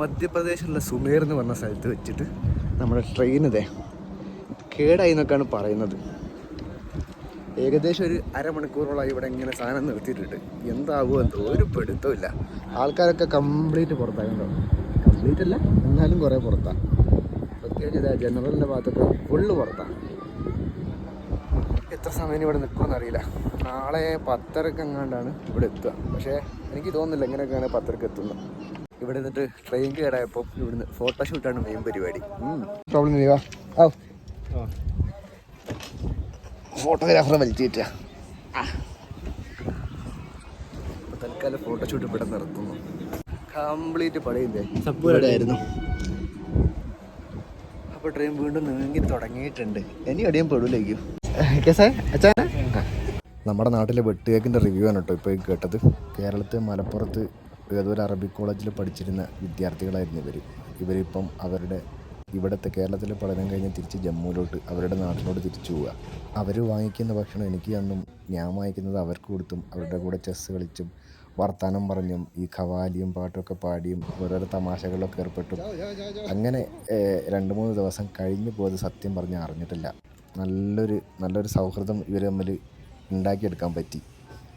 മധ്യപ്രദേശിലുള്ള Sumer എന്ന് പറഞ്ഞ സ്ഥലത്ത് വെച്ചിട്ട് നമ്മുടെ ട്രെയിൻ ഇതേ. കേടായി എന്നൊക്കെയാണ് പറയുന്നത്. ഏകദേശം ഒരു അരമണിക്കൂറോളം ഇവിടെ ഇങ്ങനെ സാധനം നിർത്തിയിട്ടുണ്ട്. എന്താകുമോ എന്തോ ഒരു പിടുത്തമില്ല ആൾക്കാരൊക്കെ കംപ്ലീറ്റ് പുറത്തായിട്ടുണ്ടോ കംപ്ലീറ്റ് അല്ല എന്നാലും കുറേ പുറത്താണ് പ്രത്യേകിച്ച് ജനറലിന്റെ ഭാഗത്തൊക്കെ ഫുള്ള് പുറത്താണ് എത്ര സമയം ഇവിടെ നിൽക്കുമെന്ന് അറിയില്ല. നാളെ പത്തരക്ക് എങ്ങാണ്ടാണ് ഇവിടെ എത്തുക. പക്ഷേ എനിക്ക് തോന്നുന്നില്ല എങ്ങനെയൊക്കെയാണ് പത്തരക്ക് എത്തുന്നത്. ഇവിടെ നിന്നിട്ട് ട്രെയിൻ കേടായപ്പോൾ ഇവിടുന്ന് ഫോട്ടോഷൂട്ടാണ് മെയിൻ പരിപാടി. പ്രോബ്ലം ഇല്ല ഓ ഫോട്ടോഗ്രാഫറെ വലിച്ചിട്ടാ തൽക്കാലം ഫോട്ടോഷൂട്ട് ഇവിടെ നിർത്തുന്നു. കംപ്ലീറ്റ് പടയില്ലേ ആയിരുന്നു. അപ്പോൾ ട്രെയിൻ വീണ്ടും നീങ്ങി തുടങ്ങിയിട്ടുണ്ട്. ഇനി എവിടെയും പെടൂലേക്കും അച്ഛാ. നമ്മുടെ നാട്ടിലെ വെട്ടുകേക്കിന്റെ റിവ്യൂ ആണ് കേട്ടോ ഇപ്പോൾ കേട്ടത്. കേരളത്തെ മലപ്പുറത്ത് ഏതൊരു അറബിക് കോളേജിൽ പഠിച്ചിരുന്ന വിദ്യാർത്ഥികളായിരുന്നു ഇവർ ഇവരിപ്പം അവരുടെ ഇവിടുത്തെ കേരളത്തിലെ പഠനം കഴിഞ്ഞ് തിരിച്ച് ജമ്മുവിലോട്ട് അവരുടെ നാട്ടിലോട്ട് തിരിച്ചു പോവുക. അവർ വാങ്ങിക്കുന്ന ഭക്ഷണം എനിക്ക് തന്നും ഞാൻ വാങ്ങിക്കുന്നത് അവർക്ക് കൊടുത്തും അവരുടെ കൂടെ ചെസ്സ് കളിച്ചും വർത്തമാനം പറഞ്ഞും ഈ ഖവാലിയും പാട്ടുമൊക്കെ പാടിയും ഓരോരോ തമാശകളിലൊക്കെ ഏർപ്പെട്ടും. അങ്ങനെ രണ്ട് മൂന്ന് ദിവസം കഴിഞ്ഞു പോയത് സത്യം പറഞ്ഞ് അറിഞ്ഞിട്ടില്ല. നല്ലൊരു നല്ലൊരു സൗഹൃദം ഇവർ തമ്മിൽ ഉണ്ടാക്കിയെടുക്കാൻ പറ്റി.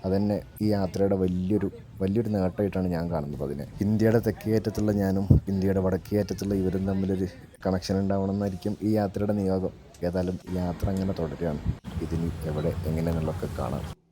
അതന്നെ ഈ യാത്രയുടെ വലിയൊരു വലിയൊരു നേട്ടമായിട്ടാണ് ഞാൻ കാണുന്നത് അതിനെ. ഇന്ത്യയുടെ തെക്കേയറ്റത്തുള്ള ഞാനും ഇന്ത്യയുടെ വടക്കേയറ്റത്തുള്ള ഇവരും തമ്മിലൊരു കണക്ഷൻ ഉണ്ടാവണമെന്നായിരിക്കും ഈ യാത്രയുടെ നിയോഗം. ഏതായാലും യാത്ര അങ്ങനെ തുടരുകയാണ്. ഇതിനി എവിടെ എങ്ങനെയെന്നുള്ളതൊക്കെ കാണാം.